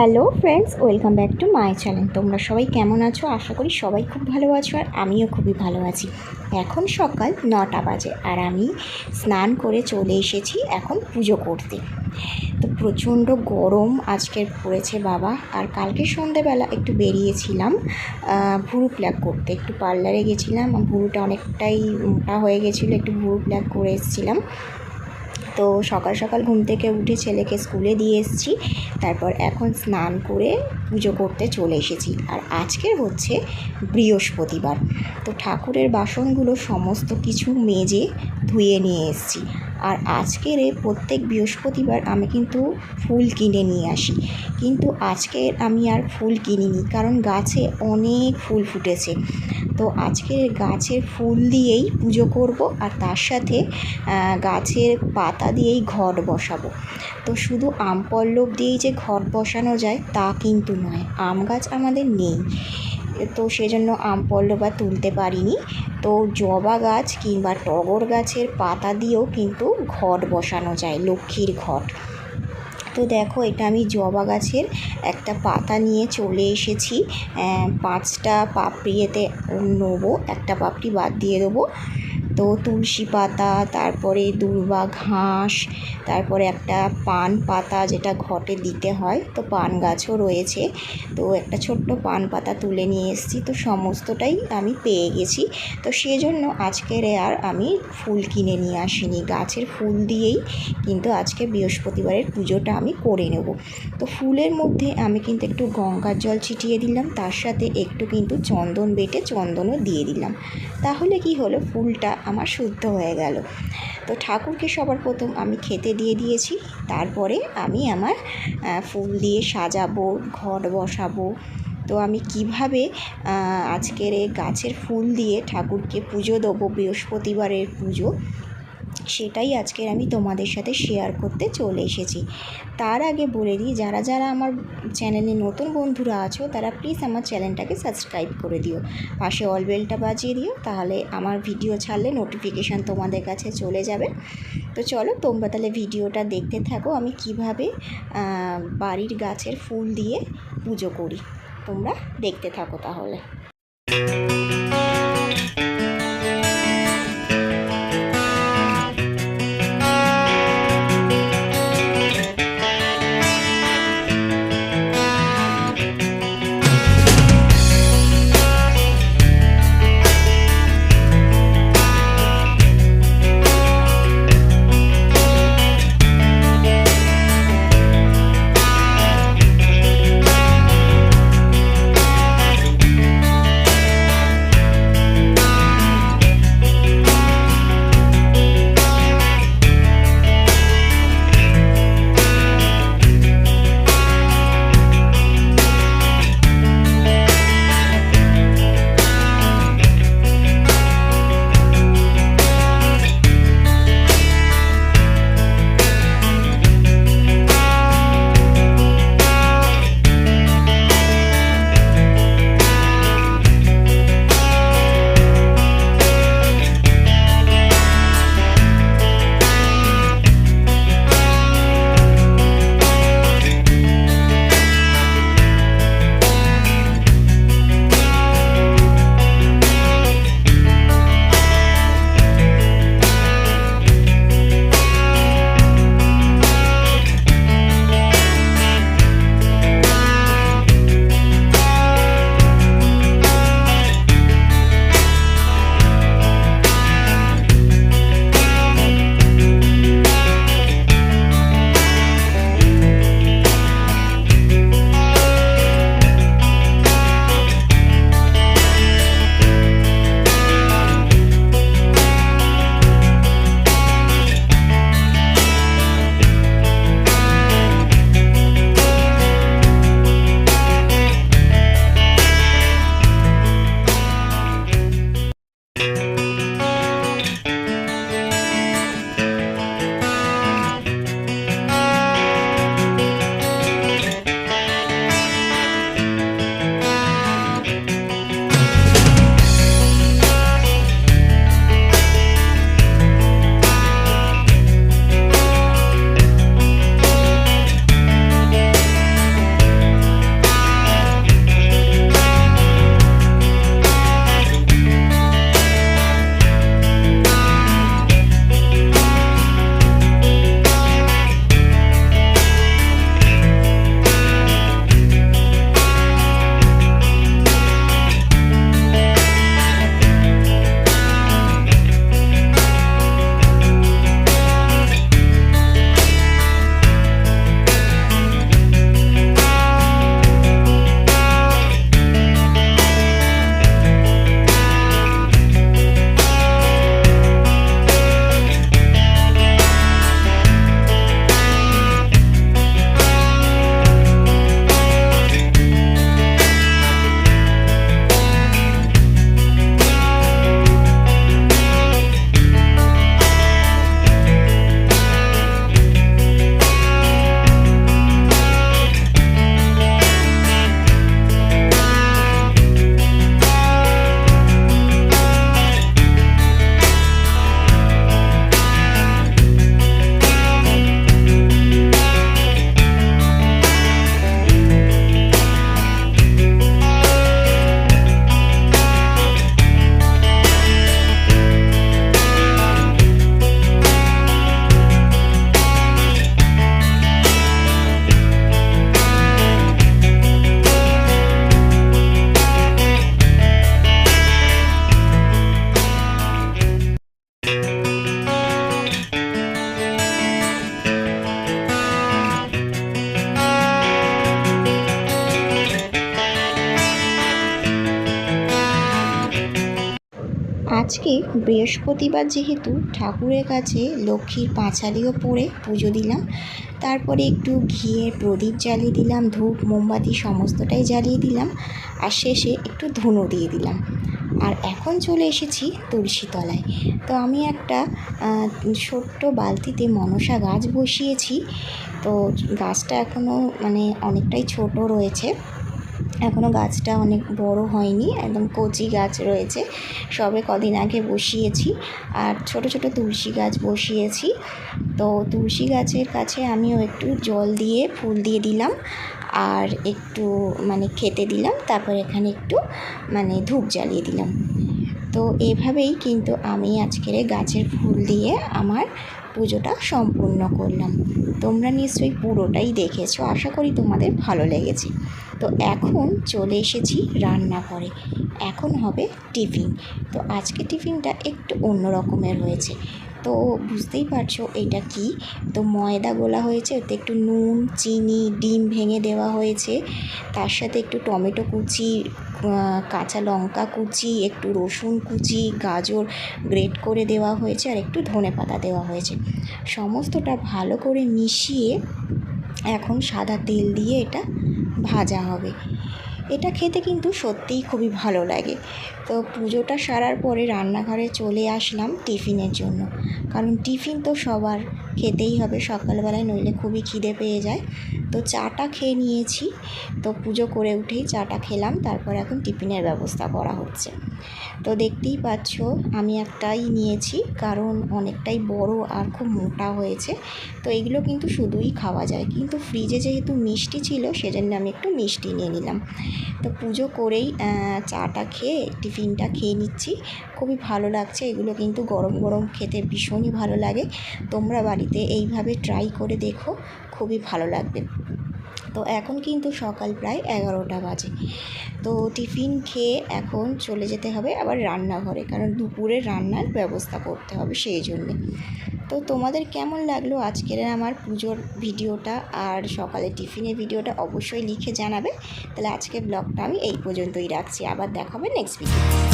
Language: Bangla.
Hello friends, welcome back to my channel. তোমরা সবাই কেমন আছো? আশা করি সবাই খুব ভালো আছো আর আমিও খুবই ভালো আছি। এখন সকাল নটা বাজে আর আমি স্নান করে চলে এসেছি এখন পুজো করতে। তো প্রচণ্ড গরম আজকের পড়েছে বাবা। আর কালকে সন্ধেবেলা একটু বেরিয়েছিলাম ভুরু প্ল্যাক করতে। একটু পার্লারে গেছিলাম, ভুরুটা অনেকটাই মোটা হয়ে গেছিল, একটু ভুরু প্ল্যাক করে এসেছিলাম। তো সকাল সকাল ঘুম থেকে উঠে ছেলেকে স্কুলে দিয়ে এসেছি। তারপর এখন স্নান করে পুজো করতে চলে এসেছি। আর আজকের হচ্ছে বৃহস্পতিবার। তো ঠাকুরের বাসনগুলো সমস্ত কিছু মেজে ধুয়ে নিয়ে এসেছি। আর আজকের প্রত্যেক বৃহস্পতিবার আমি কিন্তু ফুল কিনে নিয়ে আসি। কিন্তু আজকে আমি আর ফুল কিনিনি। কারণ গাছে অনেক ফুল ফুটেছে। তো আজকে গাছের ফুল দিয়েই পুজো করব আর তার সাথে গাছের পাতা দিয়েই ঘট বসাবো। তো শুধু আম পল্লব দিয়েই যে ঘট বসানো যায়, তা কিন্তু নয়, আম গাছ আমাদের নেই। তো সেজন্য আম পল্লব তুলতে পারিনি। তো জবা গাছ কিংবা টগর গাছের পাতা দিয়েও কিন্তু ঘট বসানো যায়, লক্ষ্মীর ঘট। তো দেখো, এটা আমি জবা গাছের একটা পাতা নিয়ে চলে এসেছি। পাঁচটা পাপড়িয়েতে নেব, একটা পাপড়ি বাদ দিয়ে দেবো। তো তুলসী পাতা, তারপরে দূর্বা ঘাস, তারপরে একটা পান পাতা যেটা ঘটে দিতে হয়। তো পান গাছও রয়েছে। তো একটা ছোট্ট পান পাতা তুলে নিয়ে এসেছি। তো সমস্তটাই আমি পেয়ে গেছি। তো সেজন্য আজকের আর আমি ফুল কিনে নিয়ে আসিনি। গাছের ফুল দিয়েই কিন্তু আজকে বৃহস্পতিবারের পুজোটা আমি করে নেব। তো ফুলের মধ্যে আমি কিন্তু একটু গঙ্গার জল ছিটিয়ে দিলাম। তার সাথে একটু কিন্তু চন্দন বেটে চন্দনও দিয়ে দিলাম। তাহলে কি হলো? ফুলটা আমার শুদ্ধ হয়ে গেল। তো ঠাকুরকে সবার প্রথম আমি খেতে দিয়ে দিয়েছি। তারপরে আমি আমার ফুল দিয়ে সাজাবো, ঘট বসাবো। তো আমি কীভাবে আজকের এই গাছের ফুল দিয়ে ঠাকুরকে পুজো দেবো বৃহস্পতিবারের পুজো সেটাই আজকের আমি তোমাদের সাথে শেয়ার করতে চলে এসেছি। তার আগে বলে দিই, যারা যারা আমার চ্যানেলে নতুন বন্ধুরা আছো, তারা প্লিজ আমার চ্যানেলটাকে সাবস্ক্রাইব করে দিও। পাশে অল বেলটা বাজিয়ে দিও, তাহলে আমার ভিডিও ছাড়লে নোটিফিকেশান তোমাদের কাছে চলে যাবে। তো চলো, তোমরা তাহলে ভিডিওটা দেখতে থাকো, আমি কীভাবে বাড়ির গাছের ফুল দিয়ে পুজো করি। তোমরা দেখতে থাকো তাহলে। আজকে বৃহস্পতিবার যেহেতু ঠাকুরের কাছে লক্ষ্মীর পাঁচালিও পড়ে পুজো দিলাম, তারপরে একটু ঘিয়ের প্রদীপ জ্বালিয়ে দিলাম, ধূপ, মোমবাতি সমস্তটাই জ্বালিয়ে দিলাম, আর শেষে একটু ধুনো দিয়ে দিলাম। আর এখন চলে এসেছি তুলসী তলায় তো আমি একটা ছোট্ট বালতিতে মনসা গাছ বসিয়েছি। তো গাছটা এখনও মানে অনেকটাই ছোট রয়েছে। এখনও গাছটা অনেক বড় হয়নি, একদম কচি গাছ রয়েছে। সবে কদিন আগে বসিয়েছি আর ছোট ছোট তুলসী গাছ বসিয়েছি। তো তুলসী গাছের কাছে আমিও একটু জল দিয়ে ফুল দিয়ে দিলাম আর একটু মানে খেতে দিলাম, তারপর এখানে একটু মানে ধূপ জ্বালিয়ে দিলাম। তো এভাবেই কিন্তু আমি আজকের গাছের ফুল দিয়ে আমার পুজোটা সম্পূর্ণ করলাম। তোমরা নিশ্চয়ই পুরোটাই দেখেছ, আশা করি তোমাদের ভালো লেগেছে। তো এখন চলে এসেছি রান্নাঘরে। এখন হবে টিফিন। তো আজকে টিফিনটা একটু অন্য রকমের হয়েছে। তো বুঝতেই পারছ এটা কি? তো ময়দা গোলা হয়েছে, ওতে একটু নুন, চিনি, ডিম ভেঙে দেওয়া হয়েছে। তার সাথে একটু টমেটো কুচি কাঁচা লঙ্কা কুচি, একটু রসুন কুচি, গাজর গ্রেট করে দেওয়া হয়েছে আর একটু ধনে পাতা দেওয়া হয়েছে। সমস্তটা ভালো করে মিশিয়ে এখন সাদা তেল দিয়ে এটা ভাজা হবে। এটা খেতে কিন্তু সত্যিই খুবই ভালো লাগে। তো পুজোটা সারার পরে রান্নাঘরে চলে আসলাম টিফিনের জন্য। কারণ টিফিন তো সবার খেতেই হবে। সকালবেলায় নইলে খুবই খিদে পেয়ে যায়। তো চাটা খেয়ে নিয়েছি। তো পুজো করে উঠেই চাটা খেলাম। তারপর এখন টিফিনের ব্যবস্থা করা হচ্ছে। তো দেখতেই পাচ্ছ, আমি একটাই নিয়েছি, কারণ অনেকটাই বড় আর খুব মোটা হয়েছে। তো এগুলো কিন্তু শুধুই খাওয়া যায়। কিন্তু ফ্রিজে যেহেতু মিষ্টি ছিল, সেজন্য আমি একটু মিষ্টি নিয়ে নিলাম। তো পুজো করেই চাটা খেয়ে, টিফিনটা খেয়ে নিচ্ছি। খুবই ভালো লাগছে। এগুলো কিন্তু গরম গরম খেতে ভীষণই ভালো লাগে। তোমরা বাড়িতে এইভাবে ট্রাই করে দেখো, খুবই ভালো লাগবে। তো এখন কিন্তু সকাল প্রায় এগারোটা বাজে। তো টিফিন খেয়ে এখন চলে যেতে হবে আবার রান্নাঘরে, কারণ দুপুরে রান্নার ব্যবস্থা করতে হবে সেই জন্যে। তো তোমাদের কেমন লাগল আজকের আমার পুজোর ভিডিওটা আর সকালে টিফিনের ভিডিওটা অবশ্যই লিখে জানাবে। তাহলে আজকে ব্লগটা আমি এই পর্যন্তই রাখছি। আবার দেখাবে নেক্সট ভিডিও